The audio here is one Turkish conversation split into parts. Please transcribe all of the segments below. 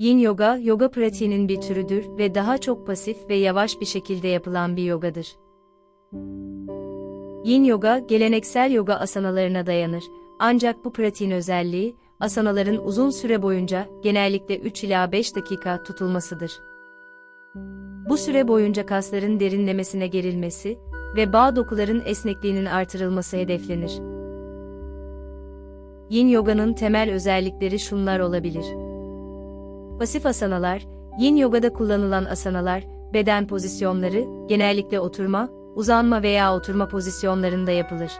Yin yoga, yoga pratiğinin bir türüdür ve daha çok pasif ve yavaş bir şekilde yapılan bir yogadır. Yin yoga, geleneksel yoga asanalarına dayanır. Ancak bu pratiğin özelliği, asanaların uzun süre boyunca, genellikle 3 ila 5 dakika tutulmasıdır. Bu süre boyunca kasların derinlemesine gerilmesi ve bağ dokuların esnekliğinin artırılması hedeflenir. Yin yoganın temel özellikleri şunlar olabilir. Pasif asanalar, yin yogada kullanılan asanalar, beden pozisyonları, genellikle oturma, uzanma veya oturma pozisyonlarında yapılır.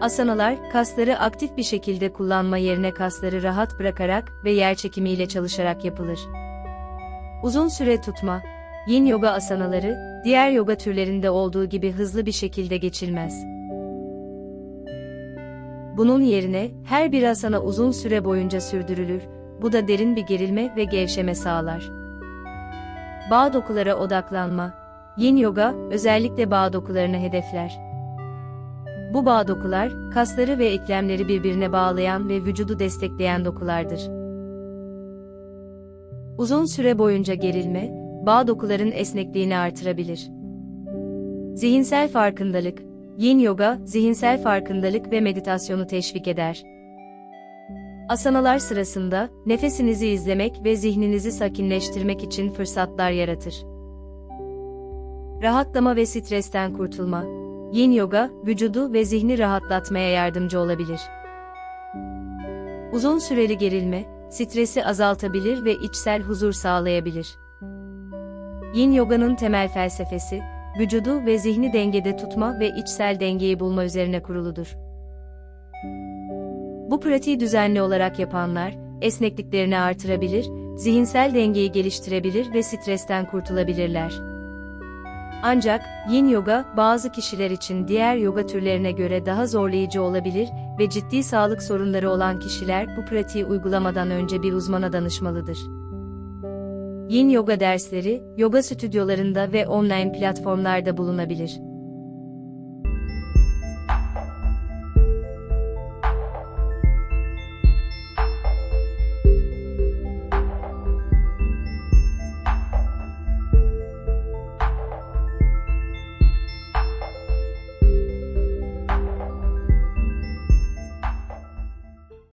Asanalar, kasları aktif bir şekilde kullanma yerine kasları rahat bırakarak ve yer çekimiyle çalışarak yapılır. Uzun süre tutma, yin yoga asanaları, diğer yoga türlerinde olduğu gibi hızlı bir şekilde geçilmez. Bunun yerine, her bir asana uzun süre boyunca sürdürülür, bu da derin bir gerilme ve gevşeme sağlar. Bağ dokulara odaklanma. Yin yoga, özellikle bağ dokularını hedefler. Bu bağ dokular, kasları ve eklemleri birbirine bağlayan ve vücudu destekleyen dokulardır. Uzun süre boyunca gerilme, bağ dokuların esnekliğini artırabilir. Zihinsel farkındalık, Yin yoga, zihinsel farkındalık ve meditasyonu teşvik eder. Asanalar sırasında, nefesinizi izlemek ve zihninizi sakinleştirmek için fırsatlar yaratır. Rahatlama ve stresten kurtulma. Yin yoga, vücudu ve zihni rahatlatmaya yardımcı olabilir. Uzun süreli gerilme, stresi azaltabilir ve içsel huzur sağlayabilir. Yin yoganın temel felsefesi, vücudu ve zihni dengede tutma ve içsel dengeyi bulma üzerine kuruludur. Bu pratiği düzenli olarak yapanlar, esnekliklerini artırabilir, zihinsel dengeyi geliştirebilir ve stresten kurtulabilirler. Ancak, yin yoga, bazı kişiler için diğer yoga türlerine göre daha zorlayıcı olabilir ve ciddi sağlık sorunları olan kişiler bu pratiği uygulamadan önce bir uzmana danışmalıdır. Yin yoga dersleri, yoga stüdyolarında ve online platformlarda bulunabilir.